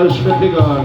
আর সতীগণ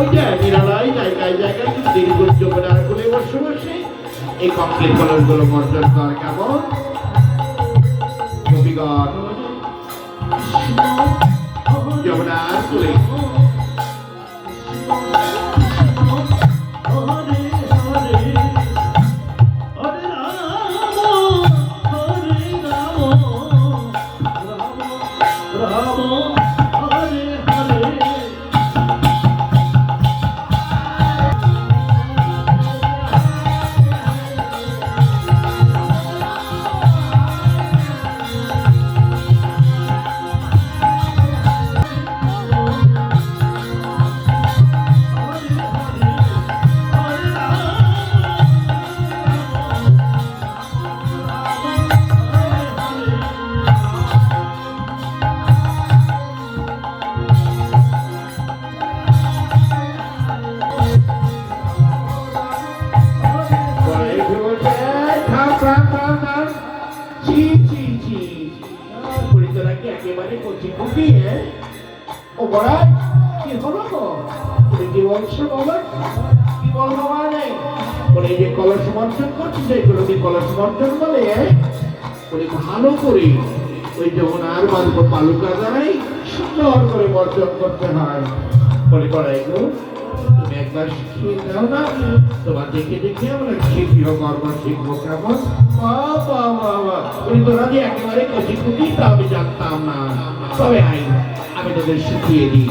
ওই যে নিরালয় জায়গায় জায়গায় দীর্ঘ যমুনার কোলে বসে বসে। এই কমপ্লিট কলমগুলো বর্জন কর, কেমন? কবিগণ বড়াই কি হলো তো কি বলছো বাবা? কি বলব মানে? বলে যে কলস মর্জন করছিস এগুলো কি কলস মর্জন বলে? বলে ভালো করে ওই যমুনার বালক বালুকা দ্বারাই সুন্দর করে বর্জন করতে হয়। বলে করা এগুলো তুমি একবার শিখিয়ে দাও না, তোমার দেখে দেখে আমরা শিখিও কর্ম শিখব কেমন? বাবা বাবা উনি তোরা যে একেবারে কচি কুচি তা আমি জানতাম না। তবে আই আমি তোদের শিখিয়ে দিই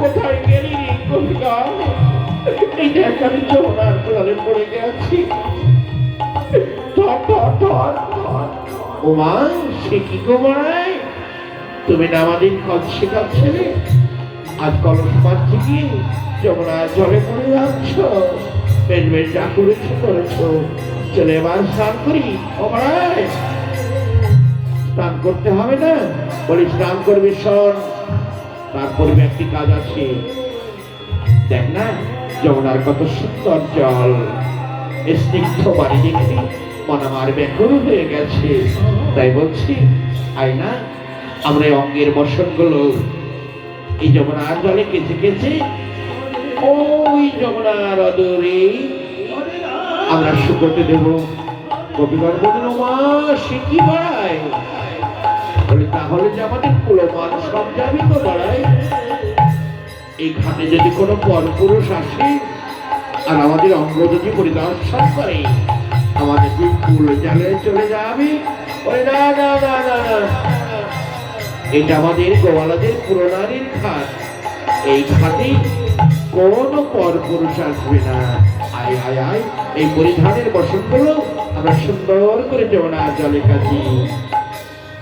কোথায় গেলি আমি পড়ে গেছি। ধর ধর ধর ধর। ও মা, সে কি তুমি না আমাদের কাজ শেখাচ্ছিলে আজ কলস পাচ্ছি কি যমুনার জলে পড়ে যাচ্ছ। বেশ যা করেছ করেছ। চলে এবার স্নান করি, ও মারাই স্নান করতে হবে না। বলি স্নান করবি, শোন। তারপরে একটি কাজ আছে? দেখ না, যমুনার কত সুন্দর জল। স্নিগ্ধ বাড়ি দেখে মন আমার ব্যাকুল হয়ে গেছে। তাই বলছি আয়না আমরা এই অঙ্গের বসনগুলো এই যমুনার জলে কেচে কেচে ওই যমুনার অদূরে আমরা শুকোতে দেব। কবিবার বললেন মা সে কি বাড়ায়? বলে তাহলে যে আমাদের কুলমান সব যাবি তো বাড়ায় এই ঘাটে যদি কোনো পরপুরুষ আসে, আর আমাদের অঙ্গ যদি পরিদর্শন করে, আমাদের কি কুল জালে চলে যাবে? ওরে না না না না না এটা আমাদের গোয়ালাদের পুরনারীর ঘাট এই ঘাটে কোনো পরপুরুষ আসবে না। আয় আয় আয়, এই পরিধানের বসনগুলো আমরা সুন্দর করে যমুনা জলে কাছি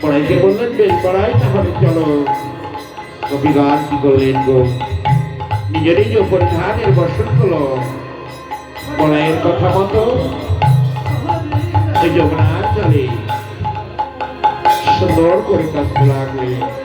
পড়াইকে বললেন, বেশ পড়াই, তাহলে চলো। কবিগান কি করলেন গো? নিজের ধানের পরিধানের হলো। পড়াইয়ের কথা মতো এই চলে সুন্দর করে কাজ লাগলে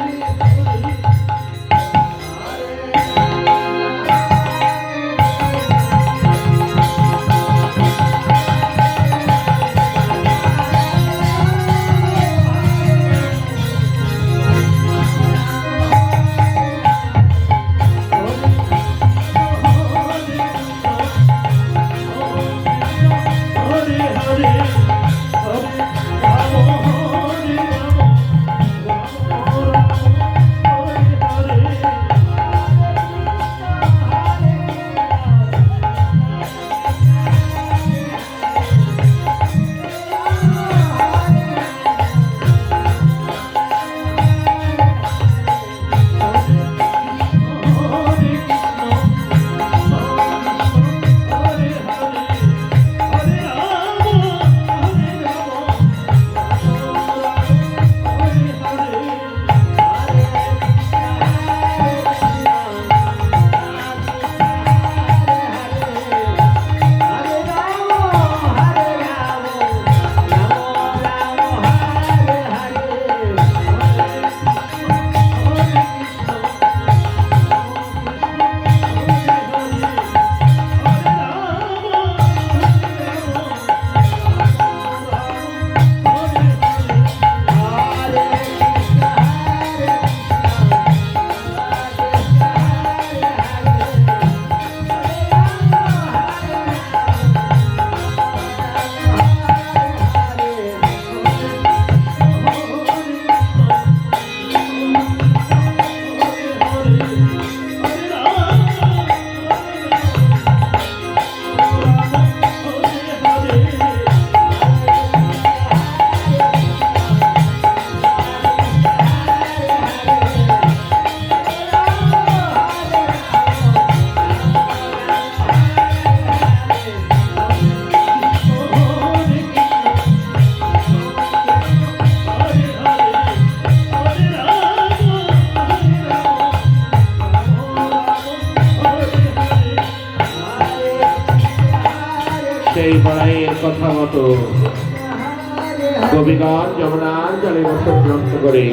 কবিগণ যমুনার জলে বসে গ্রন্থ করে।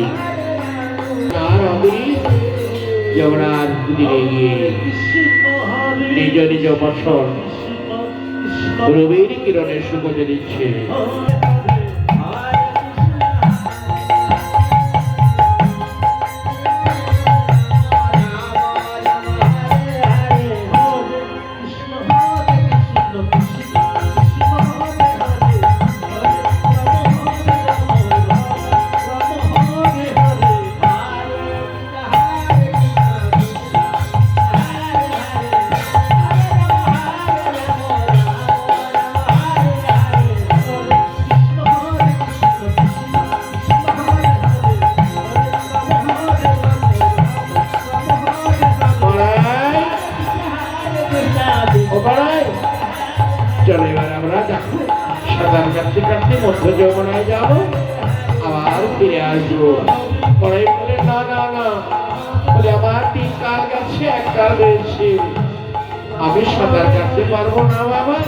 আর আমি যমুনার দিনে গিয়ে নিজ নিজ বসন রবির কিরণে সুখতে দিচ্ছে। সাঁতার কাটতে কাটতে মধ্য যমুনায় যাব। আবার ফিরে আসব। পড়াই বলে, না না না। বলে আমার তিন কাল গেছে এক কাল রয়েছে আমি সাঁতার কাটতে পারব না, বাবা।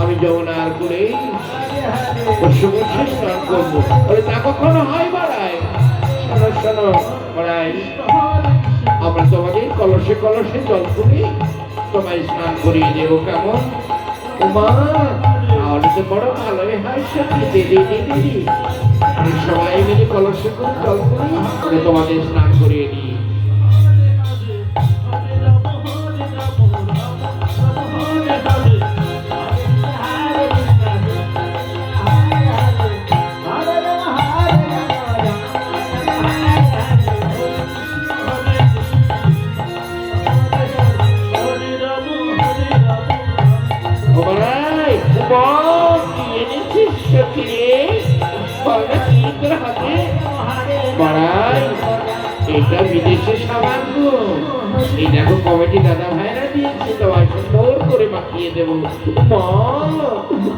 আমি যমুনার করেই বসে বসে স্নান করব। বলে, তা কখনো হয় বাড়ায়? শোনো শোনো বাড়াই আমরা তোমাদের কলসে কলসে জল করে তোমায় স্নান করিয়ে দেবো কেমন? উমা তাহলে তো বড় ভালোই হয় সত্যি দিদি দিদি। সবাই মিলে কলসে করে। জল করে তোমাদের স্নান করিয়ে দিই। এটা বিদেশের সাবান এই দেখো কমিটি দাদা ভাইরা দিয়েছে তোমায় সুন্দর করে মাখিয়ে দেবো। মা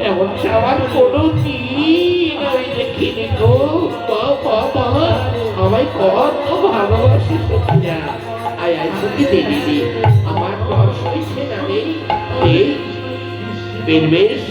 এমন সাবান কোনো দিন আমি দেখিনি গো আমায় কত ভালোবাসি সত্যিরা আয় আয় সত্যি দেখি আমার জ্বর সইছে না এই বেশ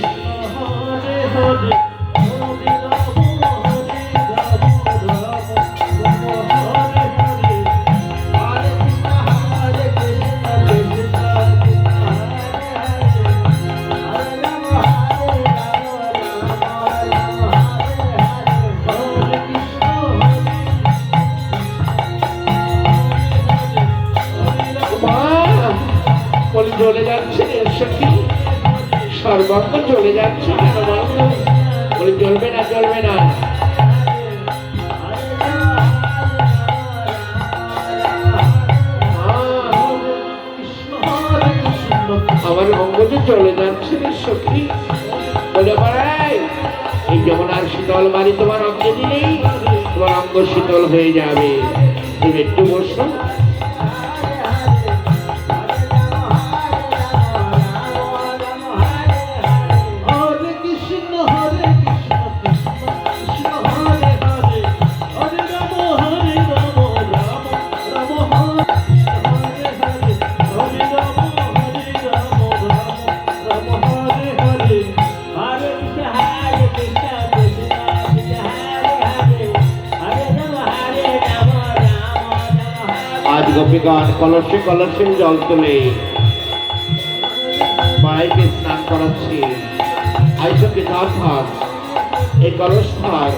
যাচ্ছে সখী সর্বত্র চলে যাচ্ছে বলতো বলি চলবে না চলবে না। আমার অঙ্গতে চলে যাচ্ছে সখী বলে বাড়াই এই যেমন আর শীতল বাড়ি তোমার অঙ্গে দিলেই তোমার অঙ্গ শীতল হয়ে যাবে। তুমি একটু বসো। গোপীগণ কলসে কলসে জল তুলে মাইকে স্নান করাচ্ছি। আইসকে ধার থাক এই কলস থাক